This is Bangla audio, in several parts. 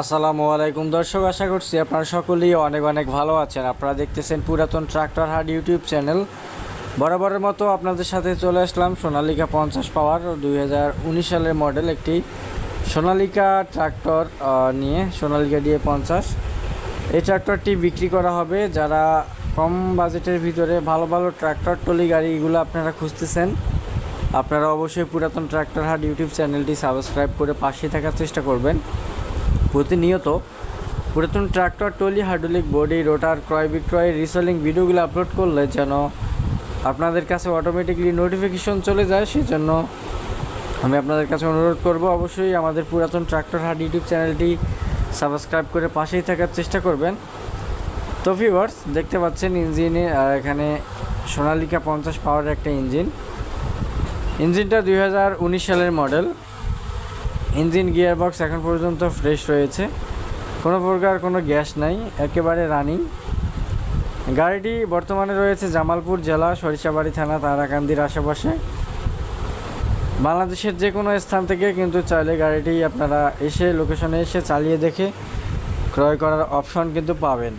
আসসালামু আলাইকুম দর্শক, আশা করছি আপনারা সকলেই অনেক অনেক ভালো আছেন। আপনারা দেখতেছেন পুরাতন ট্রাক্টর হাট ইউটিউব চ্যানেল। বরাবরের মতো আপনাদের সাথে চলে আসলাম সোনালিকা পঞ্চাশ পাওয়ার দুই হাজার উনিশ সালের মডেল একটি সোনালিকা ট্রাক্টর নিয়ে সোনালিকা দিয়ে পঞ্চাশ। এই ট্রাক্টরটি বিক্রি করা হবে। যারা কম বাজেটের ভিতরে ভালো ভালো ট্রাক্টর, টলি গাড়িগুলো আপনারা খুঁজতেছেন, আপনারা অবশ্যই পুরাতন ট্রাক্টর হাট ইউটিউব চ্যানেলটি সাবস্ক্রাইব করে পাশে থাকার চেষ্টা করবেন। প্রতিনিয়ত পুরাতন tractor trolley hydraulic body, rotor, ক্রয় বিক্রয়, রিসেলিং ভিডিওগুলো আপলোড করলে যেন আপনাদের কাছে অটোমেটিকলি নোটিফিকেশন চলে যায়, সেজন্য আমি আপনাদের কাছে অনুরোধ করব অবশ্যই আমাদের পুরাতন ট্রাক্টর হাট ইউটিউব চ্যানেলটি সাবস্ক্রাইব করে পাশেই থাকার চেষ্টা করবেন। তো ভিউয়ার্স দেখতে পাচ্ছেন ইঞ্জিনে এখানে সোনালিকা পঞ্চাশ পাওয়ার একটা ইঞ্জিন। ইঞ্জিনটা দুই হাজার উনিশ সালের মডেল ইঞ্জিন গিয়ার বক্স এখন পর্যন্ত ফ্রেশ রয়েছে। কোনো প্রকার কোনো গ্যাস নাই, একেবারে রানিং। গাড়িটি বর্তমানে রয়েছে জামালপুর জেলা, সরিষাবাড়ি থানা, তারাকান্দির আশেপাশে। বাংলাদেশের যে কোনো স্থান থেকে কিন্তু চাইলে গাড়িটি আপনারা এসে, লোকেশনে এসে চালিয়ে দেখে ক্রয় করার অপশন কিন্তু পাবেন।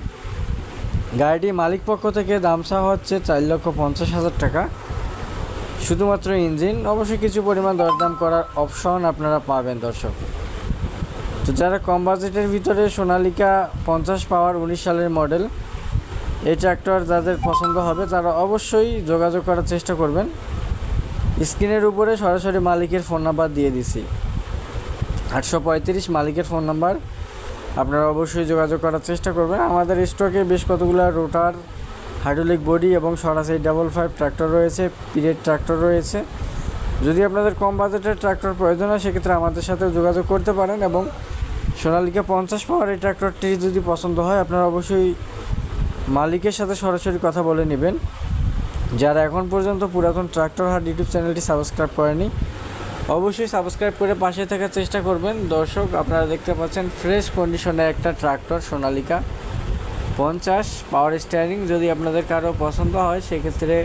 গাড়িটি মালিক পক্ষ থেকে দাম চাওয়া হচ্ছে চার লক্ষ পঞ্চাশ হাজার টাকা। শুধুমাত্র ইঞ্জিন, অবশ্যই কিছু পরিমাণ দরদাম করার অপশন আপনারা পাবেন, দর্শক। তো যারা কম বাজেটের ভিতরে সোনালিকা পঞ্চাশ পাওয়ার উনিশ সালের মডেল এই ট্র্যাক্টর যাদের পছন্দ হবে, তারা অবশ্যই যোগাযোগ করার চেষ্টা করবেন। স্ক্রিনের উপরে সরাসরি মালিকের ফোন নাম্বার দিয়ে দিছি। আটশো পঁয়ত্রিশ মালিকের ফোন নাম্বার আপনারা অবশ্যই যোগাযোগ করার চেষ্টা করবেন। আমাদের স্টকে বেশ কতগুলো রোটার হাইড্রোলিক বডি এবং সরাসরি ডাবল ফাইভ ট্র্যাক্টর রয়েছে পিরিয়ড ট্র্যাক্টর রয়েছে। যদি আপনাদের কম বাজেটের ট্র্যাক্টর প্রয়োজন হয়, সেক্ষেত্রে আমাদের সাথে যোগাযোগ করতে পারেন এবং সোনালিকা পঞ্চাশ পাওয়ার এই ট্র্যাক্টরটি যদি পছন্দ হয়, আপনারা অবশ্যই মালিকের সাথে সরাসরি কথা বলে নেবেন। যারা এখন পর্যন্ত পুরাতন ট্র্যাক্টর হাট ইউটিউব চ্যানেলটি সাবস্ক্রাইব করেনি, অবশ্যই সাবস্ক্রাইব করে পাশে থাকার চেষ্টা করবেন। দর্শক, আপনারা দেখতে পাচ্ছেন, ফ্রেশ কন্ডিশনে একটা ট্র্যাক্টর সোনালিকা। পঞ্চাশ পাওয়ার স্টিয়ারিং যদি আপনাদের কারও পছন্দ হয় সেক্ষেত্রে